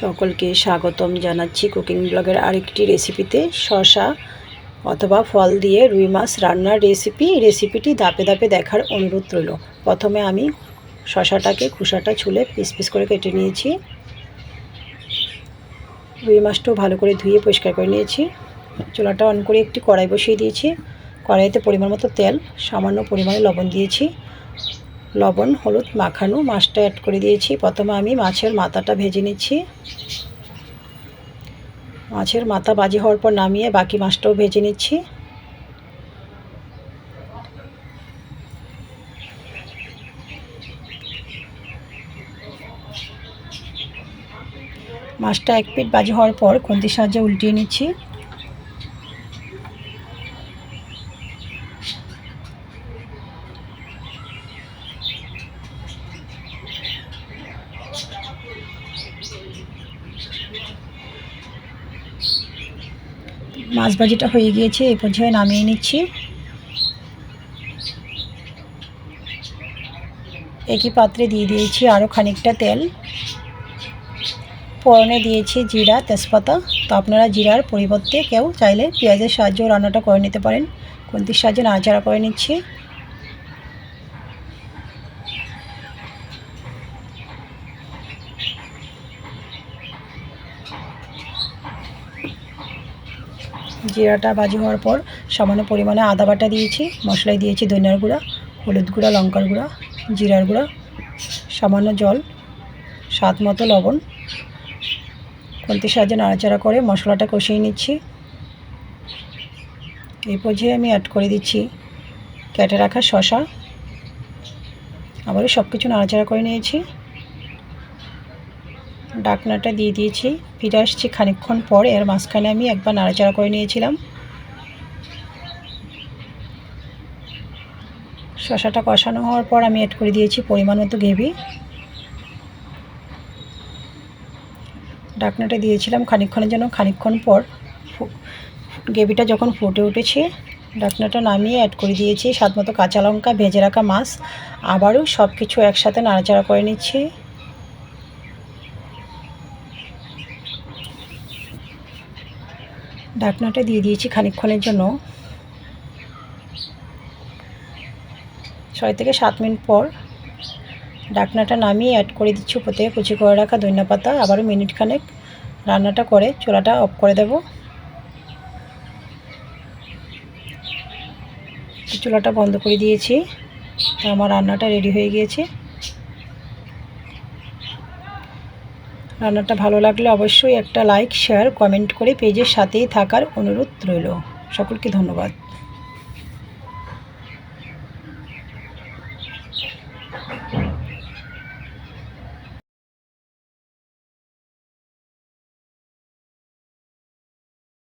সকলকে স্বাগতম জানাচ্ছি কুকিং ব্লগের আরেকটি রেসিপিতে। শশা অথবা ফল দিয়ে রুই মাছ রান্নার রেসিপি। রেসিপিটি ধাপে ধাপে দেখার অনুরোধ রইল। প্রথমে আমি শশাটাকে খোসাটা ছুলে পিস পিস করে কেটে নিয়েছি। রুই মাছটাও ভালো করে ধুয়ে পরিষ্কার করে নিয়েছি। চুলাটা অন করে একটি কড়াই বসিয়ে দিয়েছি। কড়াইতে পরিমাণ মতো তেল, সামান্য পরিমাণে লবণ দিয়েছি। লবণ, হলুদ মাখানো মাছটা অ্যাড করে দিয়েছি। প্রথমে আমি মাছের মাথাটা ভেজে নিচ্ছি। মাছের মাথা বাজি হওয়ার পর নামিয়ে বাকি মাছটাও ভেজে নিচ্ছি। মাছটা এক পিট বাজি হওয়ার পর খুন্তির সাহায্যে উল্টিয়ে নিচ্ছি। মাছ ভাজিটা হয়ে গিয়েছে এই পর্যায়ে নামিয়ে নিচ্ছি। একই পাত্রে দিয়ে দিয়েছি আরও খানিকটা তেল। পরনে দিয়েছি জিরা, তেজপাতা। তো আপনারা জিরার পরিবর্তে কেউ চাইলে পেঁয়াজের সাহায্যেও রান্নাটা করে নিতে পারেন। কুন্তির সাহায্যে নাড়াচাড়া করে নিচ্ছি। জিরাটা ভাজি হওয়ার পর সামান্য পরিমাণে আদা বাটা দিয়েছি, মশলায় দিয়েছি ধনিয়ার গুঁড়া, হলুদ গুঁড়া, লঙ্কার গুঁড়া, জিরার গুঁড়া, সামান্য জল, স্বাদ মতো লবণ। খুন্তির সাহায্যে নাড়াচাড়া করে মশলাটা কষিয়ে নিচ্ছি। এই পর্যায়ে আমি অ্যাড করে দিচ্ছি কেটে রাখা শশা আবারও সব কিছু নাড়াচাড়া করে নিয়েছি। ডাকনাটা দিয়ে দিয়েছি। ফিরে আসছি খানিকক্ষণ পর, এর মাঝখানে আমি একবার নাড়াচাড়া করে নিয়েছিলাম। শশাটা কষানো হওয়ার পর আমি অ্যাড করে দিয়েছি পরিমাণ মতো গ্রেভি। ডাকনাটা দিয়েছিলাম খানিক্ষণের জন্য। খানিকক্ষণ পর গ্রেভিটা যখন ফুটে উঠেছে, ডাকনাটা নামিয়ে অ্যাড করে দিয়েছি। স্বাদ মতো কাঁচা লঙ্কা, ভেজে রাখা মাছ, আবারও সব কিছু একসাথে নাড়াচাড়া করে নিচ্ছি। ডাকনাটা দিয়ে দিয়েছি খানিকক্ষণের জন্য। ছয় থেকে সাত মিনিট পর ডাকনাটা নামিয়ে অ্যাড করে দিচ্ছি উপর থেকে কুচি করে রাখা ধনিয়া পাতা। আবারও মিনিট খানেক রান্নাটা করে চোলাটা অফ করে দেব। চুলাটা বন্ধ করে দিয়েছি। আমার রান্নাটা রেডি হয়ে গিয়েছে। রান্নাটা ভালো লাগলে অবশ্যই একটা লাইক শেয়ার কমেন্ট করে পেজের সাথেই থাকার অনুরোধ রইল। সকলকে ধন্যবাদ।